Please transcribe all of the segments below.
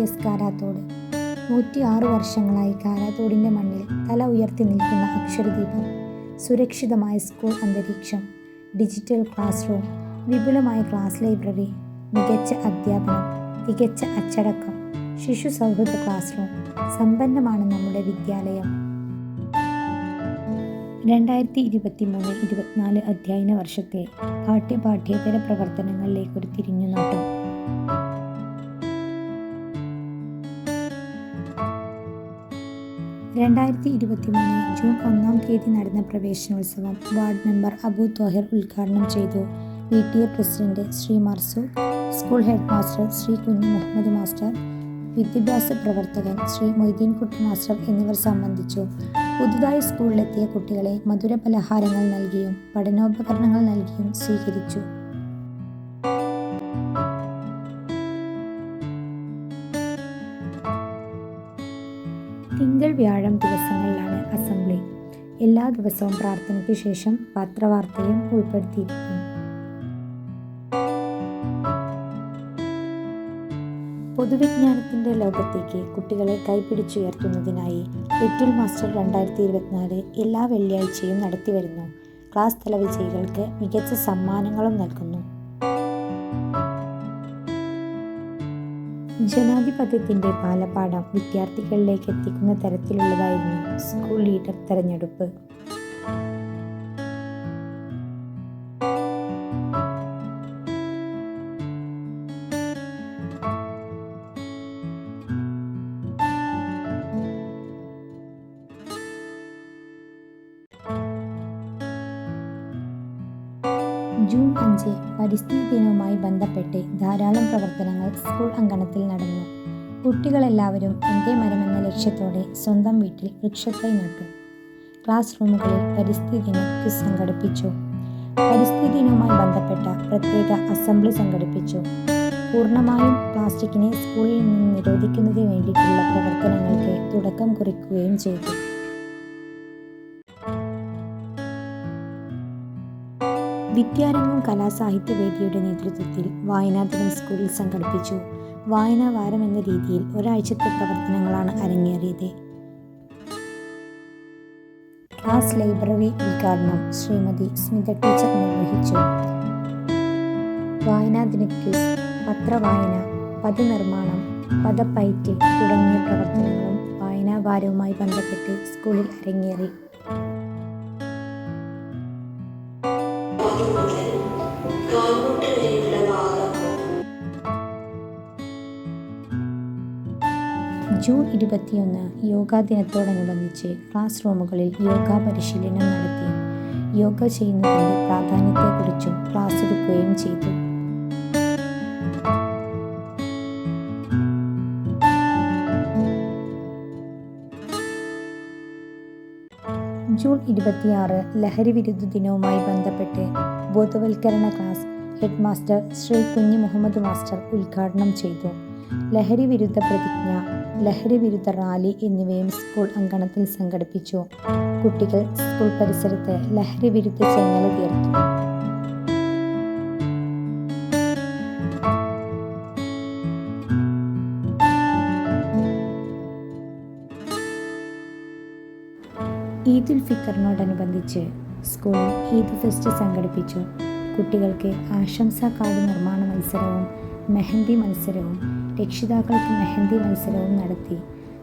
S Karathode നൂറ്റി ആറ് വർഷങ്ങളായി കാരാത്തോടിന്റെ മണ്ണിൽ തല ഉയർത്തി നിൽക്കുന്ന അക്ഷരദീപം. സുരക്ഷിതമായ സ്കൂൾ അന്തരീക്ഷം ഡിജിറ്റൽ ക്ലാസ് റൂം വിപുലമായ ക്ലാസ് ലൈബ്രറി മികച്ച അധ്യാപനം തികച്ച അച്ചടക്കം ശിശു സൗഹൃദ ക്ലാസ് റൂം സമ്പന്നമാണ് നമ്മുടെ വിദ്യാലയം. രണ്ടായിരത്തി ഇരുപത്തി മൂന്ന് ഇരുപത്തിനാല് അധ്യയന വർഷത്തെ പാഠ്യ പാഠ്യേതര പ്രവർത്തനങ്ങളിലേക്കൊരു തിരിഞ്ഞുനോട്ടം. രണ്ടായിരത്തി ഇരുപത്തി മൂന്ന് ജൂൺ ഒന്നാം തീയതി നടന്ന പ്രവേശനോത്സവം വാർഡ് മെമ്പർ അബു തോഹിർ ഉദ്ഘാടനം ചെയ്തു. P T. A president Shri Marsu school head master Shri Kunju Muhammad master വിദ്യാഭ്യാസ പ്രവർത്തകൻ ശ്രീ മൊയ്തീൻകുട്ടി മാസ്റ്റർ എന്നിവർ സംബന്ധിച്ചു. പുതുതായി സ്കൂളിലെത്തിയ കുട്ടികളെ മധുര പലഹാരങ്ങൾ നൽകിയും പഠനോപകരണങ്ങൾ നൽകിയും സ്വീകരിച്ചു. ദിവസവും പ്രാർത്ഥനയ്ക്ക് ശേഷം പത്രവാർത്തയും ഉൾപ്പെടുത്തിയിരിക്കുന്നു. പൊതുവിജ്ഞാനത്തിന്റെ ലോകത്തേക്ക് കുട്ടികളെ കൈപിടിച്ചുയർത്തുന്നതിനായി ലിറ്റിൽ മാസ്റ്റർ രണ്ടായിരത്തി ഇരുപത്തിനാല് എല്ലാ വെള്ളിയാഴ്ചയും നടത്തിവരുന്നു. ക്ലാസ് തല വിജയികൾക്ക് മികച്ച സമ്മാനങ്ങളും നൽകുന്നു. ജനാധിപത്യത്തിന്റെ ബാലപാഠം വിദ്യാർത്ഥികളിലേക്ക് എത്തിക്കുന്ന തരത്തിലുള്ളതായിരുന്നു സ്കൂൾ ലീഡർ തെരഞ്ഞെടുപ്പ്. പ്രവർത്തനങ്ങൾ സ്കൂൾ അങ്കണത്തിൽ നടന്നു. കുട്ടികളെല്ലാവരും എന്റെ മരമെന്ന ലക്ഷ്യത്തോടെ സ്വന്തം വീട്ടിൽ വൃക്ഷത്തൈ നട്ടു. ക്ലാസ് റൂമുകളിൽ പരിസ്ഥിതി ദിനം ക്വിസ് സംഘടിപ്പിച്ചു. പരിസ്ഥിതി ബന്ധപ്പെട്ട പ്രത്യേക അസംബ്ലി സംഘടിപ്പിച്ചു. പൂർണമായും പ്ലാസ്റ്റിക്കിനെ സ്കൂളിൽ നിന്ന് നിരോധിക്കുന്നതിന് വേണ്ടിയിട്ടുള്ള പ്രവർത്തനങ്ങൾക്ക് തുടക്കം കുറിക്കുകയും ചെയ്തു. വിദ്യാരംഗം കലാസാഹിത്യ വേദിയുടെ നേതൃത്വത്തിൽ വായനാദിനം സ്കൂളിൽ സംഘടിപ്പിച്ചു. വായനാ വാരം എന്ന രീതിയിൽ ഒരാഴ്ചത്തെ പ്രവർത്തനങ്ങളാണ് അരങ്ങേറിയത്. ക്ലാസ് ലൈബ്രറി ഉദ്ഘാടനം ശ്രീമതി സ്മിത ടീച്ചർ നിർവഹിച്ചു. വായനാദിന ക്വിസ് പത്രവായന പദനിർമ്മാണം പദപ്പയറ്റ് തുടങ്ങിയ പ്രവർത്തനങ്ങളും വായനാ വാരവുമായി ബന്ധപ്പെട്ട് സ്കൂളിൽ അരങ്ങേറി. ജൂൺ ഇരുപത്തിയൊന്ന് യോഗാ ദിനത്തോടനുബന്ധിച്ച് ക്ലാസ് റൂമുകളിൽ യോഗ പരിശീലനം നടത്തി. യോഗ ചെയ്യുന്നതിന്റെ പ്രാധാന്യത്തെക്കുറിച്ചും ക്ലാസ് എടുക്കുകയും ചെയ്തു. ജൂൺ ഇരുപത്തിയാറ് ലഹരി വിരുദ്ധ ദിനവുമായി ബന്ധപ്പെട്ട് ബോധവൽക്കരണ ക്ലാസ് ഹെഡ് മാസ്റ്റർ ശ്രീ കുഞ്ഞി മുഹമ്മദ് മാസ്റ്റർ ഉദ്ഘാടനം ചെയ്തു. ലഹരി വിരുദ്ധ പ്രതിജ്ഞ ലഹരി വിരുദ്ധ റാലി എന്നിവയും സ്കൂൾ അങ്കണത്തിൽ സംഘടിപ്പിച്ചു. കുട്ടികൾ സ്കൂൾ പരിസരത്ത് ലഹരി വിരുദ്ധ ചെങ്ങല തീർത്തു ഈദുൽ ഫിത്തറിനോടനുബന്ധിച്ച് സ്കൂളിൽ ഈദ് ഫെസ്റ്റ് സംഘടിപ്പിച്ചു. കുട്ടികൾക്ക് ആശംസാ കാർഡ് നിർമ്മാണ മത്സരവും മെഹന്തി മത്സരവും രക്ഷിതാക്കൾക്ക് മെഹന്തി മത്സരവും നടത്തി.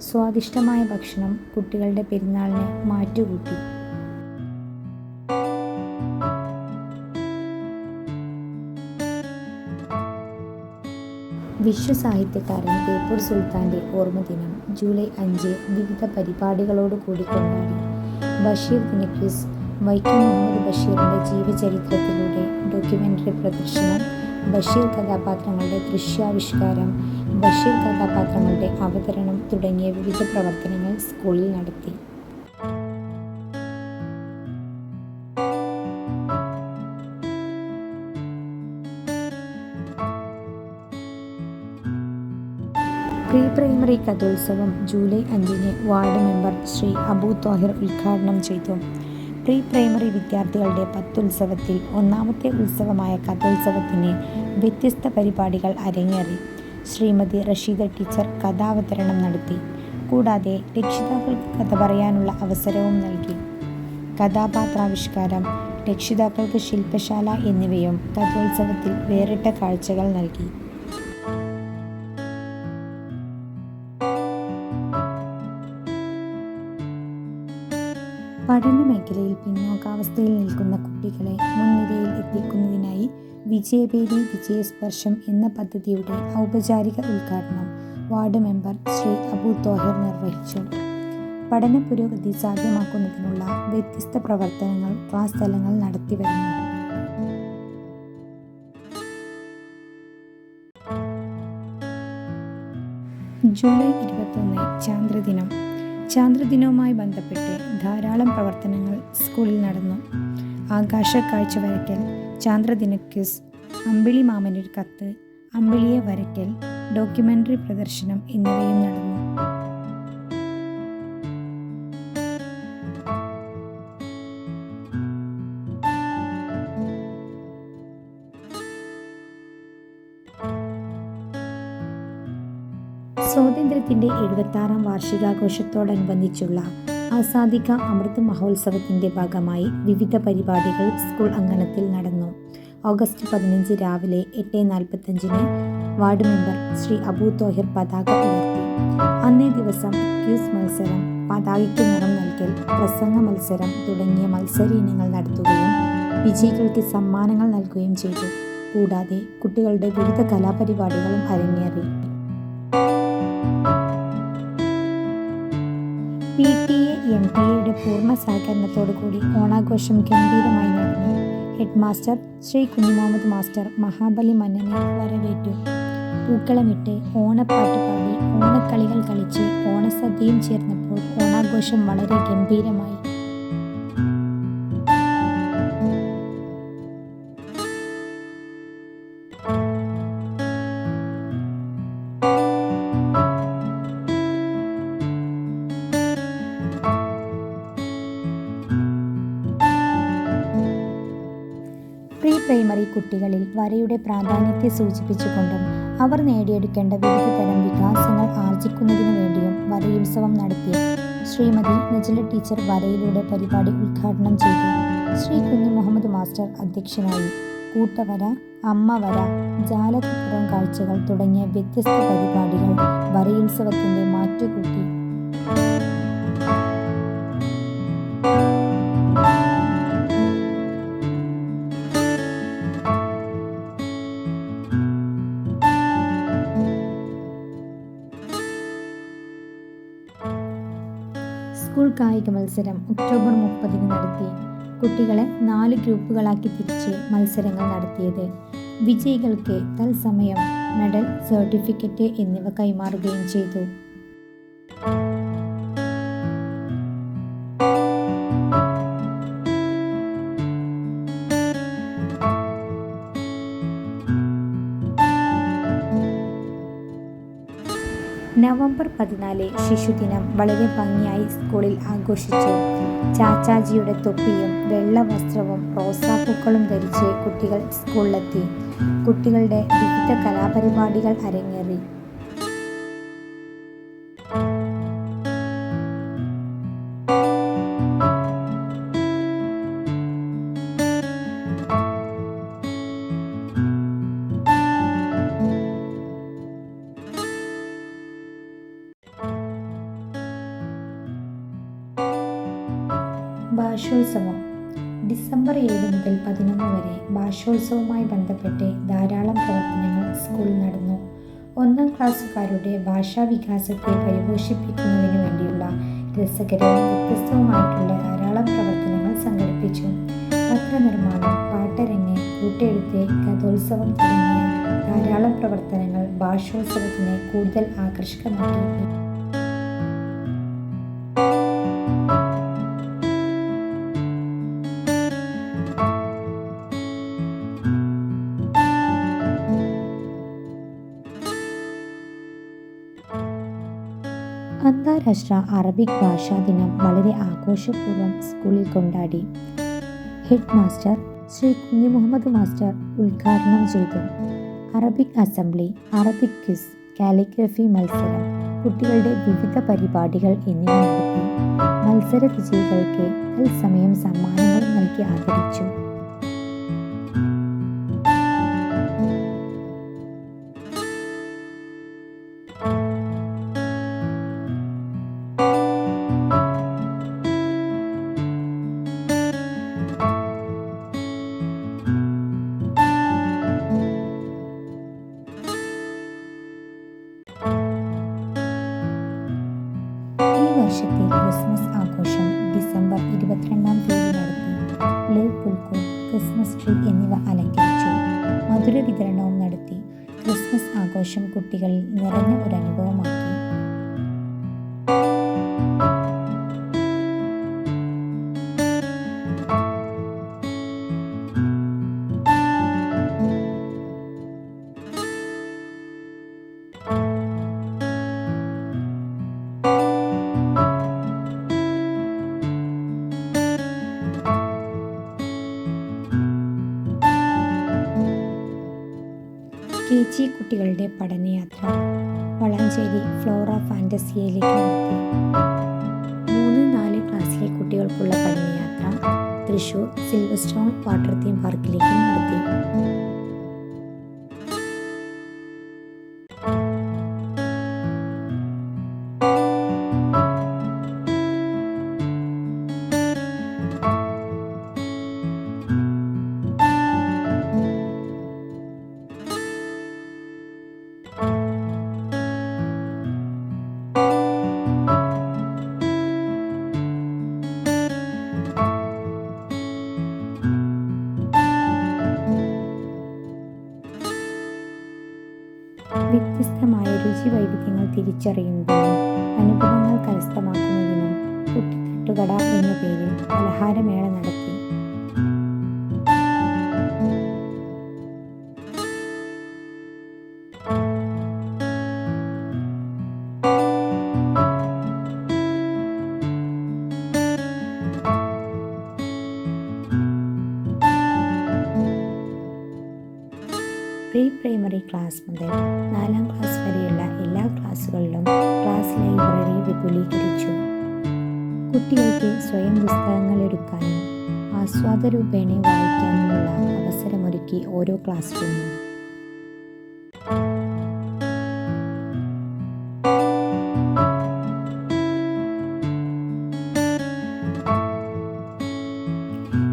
സ്വാദിഷ്ടമായ ഭക്ഷണം കുട്ടികളുടെ പെരുന്നാളിനെ മാറ്റുകൂട്ടി. വിശ്വസാഹിത്യകാരൻ ബേപ്പൂർ സുൽത്താന്റെ ഓർമ്മദിനം ജൂലൈ അഞ്ച് വിവിധ പരിപാടികളോട് കൂടി കൊണ്ടാടി. ബഷീർ ദിനക്വിസ് വൈക്കം മുഹമ്മദ് ബഷീറിന്റെ ജീവചരിത്രത്തിലൂടെ ഡോക്യുമെന്ററി പ്രദർശനം ബഷീർ കഥാപാത്രങ്ങളുടെ ദൃശ്യാവിഷ്കാരം ബഷീർ കഥാപാത്രങ്ങളുടെ അവതരണം തുടങ്ങിയ വിവിധ പ്രവർത്തനങ്ങൾ സ്കൂളിൽ നടത്തി. പ്രീ പ്രൈമറി കഥോത്സവം ജൂലൈ അഞ്ചിന് വാർഡ് മെമ്പർ ശ്രീ അബു തോഹിർ ഉദ്ഘാടനം ചെയ്തു. പ്രീ പ്രൈമറി വിദ്യാർത്ഥികളുടെ പത്തുത്സവത്തിൽ ഒന്നാമത്തെ ഉത്സവമായ കഥോത്സവത്തിന് വ്യത്യസ്ത പരിപാടികൾ അരങ്ങേറി. ശ്രീമതി റഷീദ ടീച്ചർ കഥാവതരണം നടത്തി. കൂടാതെ രക്ഷിതാക്കൾക്ക് കഥ പറയാനുള്ള അവസരവും നൽകി. കഥാപാത്രാവിഷ്കാരം രക്ഷിതാക്കൾക്ക് ശില്പശാല എന്നിവയും കഥോത്സവത്തിൽ വേറിട്ട കാഴ്ചകൾ നൽകി. പഠന മേഖലയിൽ പിന്നോക്കാവസ്ഥയിൽ നിൽക്കുന്ന കുട്ടികളെ മുൻനിരയിൽ എത്തിക്കുന്നതിനായി വിജയബേരി വിജയസ്പർശം എന്ന പദ്ധതിയുടെ ഔപചാരിക ഉദ്ഘാടനം വാർഡ് മെമ്പർ ശ്രീ അബു തോഹർ നിർവഹിച്ചു. പഠന പുരോഗതി സാധ്യമാക്കുന്നതിനുള്ള വ്യത്യസ്ത പ്രവർത്തനങ്ങൾ ക്ലാസ് തലങ്ങൾ നടത്തിവരുന്നു ജൂലൈ ഇരുപത്തൊന്ന് ചാന്ദ്രദിനം. ചാന്ദ്രദിനവുമായി ബന്ധപ്പെട്ട് ധാരാളം പ്രവർത്തനങ്ങൾ സ്കൂളിൽ നടന്നു. ആകാശ കാഴ്ച വരയ്ക്കൽ ചാന്ദ്രദിന ക്വിസ് അമ്പിളി മാമനൊരു കത്ത് അമ്പിളിയെ വരയ്ക്കൽ ഡോക്യുമെന്ററി പ്രദർശനം എന്നിവയും നടന്നു. സ്വാതന്ത്ര്യത്തിന്റെ എഴുപത്താറാം വാർഷികാഘോഷത്തോടനുബന്ധിച്ചുള്ള ആസാദിക അമൃത് മഹോത്സവത്തിന്റെ ഭാഗമായി വിവിധ പരിപാടികൾ സ്കൂൾ അങ്കണത്തിൽ നടന്നു. ഓഗസ്റ്റ് പതിനഞ്ച് രാവിലെ എട്ട് നാൽപ്പത്തഞ്ചിന് വാർഡ് മെമ്പർ ശ്രീ അബൂ തോഹിർ പതാക ഉയർത്തി. അന്നേ ദിവസം ക്യൂസ് മത്സരം പതാകയ്ക്ക് നിറം നൽകൽ പ്രസംഗ മത്സരം തുടങ്ങിയ മത്സര ഇനങ്ങൾ നടത്തുകയും വിജയികൾക്ക് സമ്മാനങ്ങൾ നൽകുകയും ചെയ്തു. കൂടാതെ കുട്ടികളുടെ വിവിധ കലാപരിപാടികളും അരങ്ങേറി. പി. എ ടി എയുടെ പൂർണ സഹകരണത്തോടു കൂടി ഓണാഘോഷം ഗംഭീരമായി നടന്നു. Head master Shri Kunhumuhammad master Mahabali മന്നനെ വരവേറ്റു. പൂക്കളമിട്ട് ഓണപ്പാട്ട് പാടി ഓണക്കളികൾ കളിച്ച് ഓണസദ്യയും ചേർന്നപ്പോൾ ഓണാഘോഷം വളരെ ഗംഭീരമായി. കുട്ടികളിൽ വരയുടെ പ്രാധാന്യത്തെ സൂചിപ്പിച്ചുകൊണ്ടും അവർ നേടിയെടുക്കേണ്ട വിവിധ തരം വികാസങ്ങൾ ആർജിക്കുന്നതിനു വേണ്ടിയും വരയുത്സവം നടത്തി ശ്രീമതി നജല ടീച്ചർ വരയിലൂടെ പരിപാടി ഉദ്ഘാടനം ചെയ്തു. ശ്രീ കുഞ്ഞു മുഹമ്മദ് മാസ്റ്റർ അധ്യക്ഷനായി. കൂട്ടവര അമ്മ വര ജാലകപ്പുറം കാഴ്ചകൾ തുടങ്ങിയ വ്യത്യസ്ത പരിപാടികൾ വരയുത്സവത്തിന്റെ മാറ്റുകൂട്ടി. കായിക മത്സരം ഒക്ടോബർ മുപ്പതിന് നടത്തി. കുട്ടികളെ നാല് ഗ്രൂപ്പുകളാക്കി തിരിച്ച് മത്സരങ്ങൾ നടത്തിയത്. വിജയികൾക്ക് തത്സമയം മെഡൽ സർട്ടിഫിക്കറ്റ് എന്നിവ കൈമാറുകയും ചെയ്തു. നവംബർ പതിനാല് ശിശുദിനം വളരെ ഭംഗിയായി സ്കൂളിൽ ആഘോഷിച്ചു. ചാച്ചാജിയുടെ തൊപ്പിയും വെള്ള വസ്ത്രവും റോസാപ്പൂക്കളും ധരിച്ച് കുട്ടികൾ സ്കൂളിലെത്തി. കുട്ടികളുടെ വിവിധ കലാപരിപാടികൾ അരങ്ങേറി. മുതൽ പതിനൊന്ന് വരെ ഭാഷോത്സവവുമായി ബന്ധപ്പെട്ട് ധാരാളം പ്രവർത്തനങ്ങൾ സ്കൂളിൽ നടന്നു. ഒന്നാം ക്ലാസ്സുകാരുടെ ഭാഷാ വികാസത്തെ പരിപോഷിപ്പിക്കുന്നതിന് വേണ്ടിയുള്ള രസകരവും വ്യത്യസ്തവുമായിട്ടുള്ള ധാരാളം പ്രവർത്തനങ്ങൾ സംഘടിപ്പിച്ചു. പത്രനിർമ്മാണം പാട്ടരങ്ങ് കൂട്ടെഴുത്ത് കഥോത്സവം തുടങ്ങിയ ധാരാളം പ്രവർത്തനങ്ങൾ ഭാഷോത്സവത്തിനെ കൂടുതൽ ആകർഷകമാക്കി. അന്താരാഷ്ട്ര അറബിക് ഭാഷാ ദിനം വളരെ ആഘോഷപൂർവം സ്കൂളിൽ കൊണ്ടാടി. Head master Shri Kunju Muhammad master ഉദ്ഘാടനം ചെയ്തു. Arabic assembly Arabic quiz calligraphy മത്സരം കുട്ടികളുടെ വിവിധ പരിപാടികൾ എന്നിവ നടത്തി. മത്സര വിജയികൾക്ക് സമയം സമ്മാനങ്ങൾ നൽകി ആദരിച്ചു. കുട്ടികളുടെ പഠനയാത്ര. വളാഞ്ചേരി ഫ്ലോറ ഫാന്റസിയയിലേക്ക് മൂന്ന് നാല് ക്ലാസ്സിലെ കുട്ടികൾക്കുള്ള പഠനയാത്ര Thrissur silver stone water theme പാർക്കിലേക്ക് നടത്തി. വ്യത്യസ്തമായ രുചി വൈവിധ്യങ്ങൾ തിരിച്ചറിയുന്നതിനും അനുഭവങ്ങൾ കരസ്ഥമാക്കുന്നതിനും കുട്ടിത്തട്ടുകട എന്ന പേരിൽ പലഹാരമേള നടത്തി. പ്രീ പ്രൈമറി ക്ലാസ് മുതൽ വിപുലീകരിച്ചു. കുട്ടികൾക്ക് സ്വയം പുസ്തകങ്ങൾ എടുക്കാനും ആസ്വാദരൂപേണ വായിക്കാനുമുള്ള അവസരമൊരുക്കി ഓരോ ക്ലാസ് റൂമും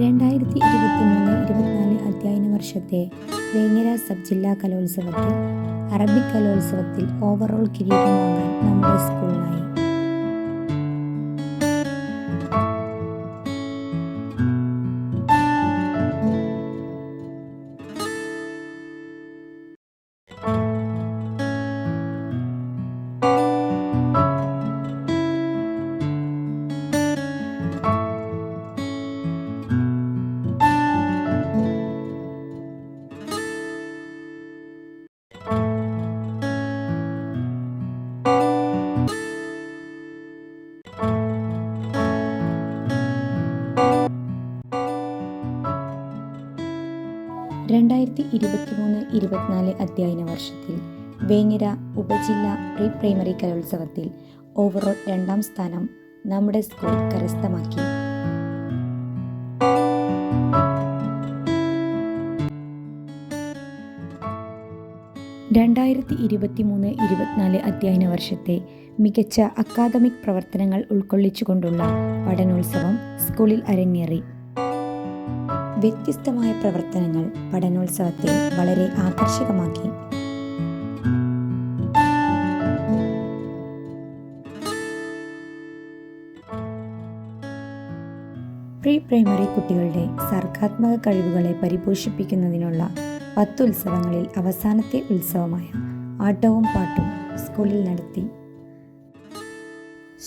രണ്ടായിരത്തി ഇരുപത്തി മൂന്ന് ഇരുപത്തിനാല് അധ്യയന വർഷത്തെ വേങ്ങര സബ് ജില്ലാ കലോത്സവത്തിൽ അറബിക് കലോത്സവത്തിൽ ഓവറോൾ കിരീടം വാങ്ങാൻ നമ്മുടെ സ്കൂളിനായി രണ്ടായിരത്തി ഇരുപത്തിമൂന്ന് ഇരുപത്തിനാല് അധ്യയന വർഷത്തിൽ വേങ്ങര ഉപജില്ല പ്രീ പ്രൈമറി കലോത്സവത്തിൽ ഓവറോൾ രണ്ടാം സ്ഥാനം നമ്മുടെ സ്കൂൾ കരസ്ഥമാക്കി. രണ്ടായിരത്തി ഇരുപത്തി മൂന്ന് ഇരുപത്തിനാല് അധ്യയന വർഷത്തെ മികച്ച അക്കാദമിക് പ്രവർത്തനങ്ങൾ ഉൾക്കൊള്ളിച്ചുകൊണ്ടുള്ള പഠനോത്സവം സ്കൂളിൽ അരങ്ങേറി. വ്യത്യസ്തമായ പ്രവർത്തനങ്ങൾ പഠനോത്സവത്തെ വളരെ ആകർഷകമാക്കി. പ്രീ പ്രൈമറി കുട്ടികളുടെ സർഗാത്മക കഴിവുകളെ പരിപോഷിപ്പിക്കുന്നതിനുള്ള പത്ത് ഉത്സവങ്ങളിൽ അവസാനത്തെ ഉത്സവമായ ആട്ടവും പാട്ടും സ്കൂളിൽ നടത്തി.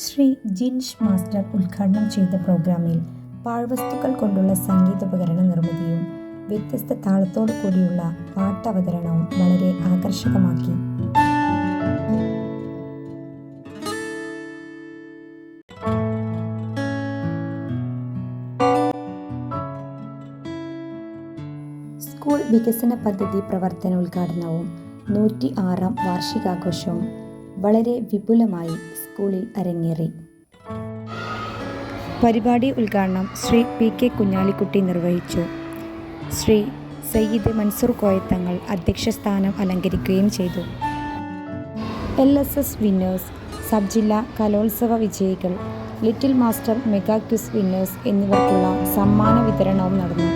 ശ്രീ ജിൻഷ് മാസ്റ്റർ ഉദ്ഘാടനം ചെയ്ത പ്രോഗ്രാമിൽ പാഴ്വസ്തുക്കൾ കൊണ്ടുള്ള സംഗീതോപകരണ നിർമ്മിതിയും വ്യത്യസ്ത താളത്തോടു കൂടിയുള്ള പാട്ടവതരണവും വളരെ ആകർഷകമാക്കി. സ്കൂൾ വികസന പദ്ധതി പ്രവർത്തന ഉദ്ഘാടനവും നൂറ്റി ആറാം വാർഷികാഘോഷവും വളരെ വിപുലമായി സ്കൂളിൽ അരങ്ങേറി. പരിപാടി ഉദ്ഘാടനം ശ്രീ പി കെ കുഞ്ഞാലിക്കുട്ടി നിർവഹിച്ചു. ശ്രീ സയ്യിദ് മൻസൂർ കോയത്തങ്ങൾ അധ്യക്ഷ സ്ഥാനം അലങ്കരിക്കുകയും ചെയ്തു. L S S winners sub ജില്ലാ കലോത്സവ വിജയികൾ little master mega quiz winners എന്നിവർക്കുള്ള സമ്മാന വിതരണവും നടന്നു.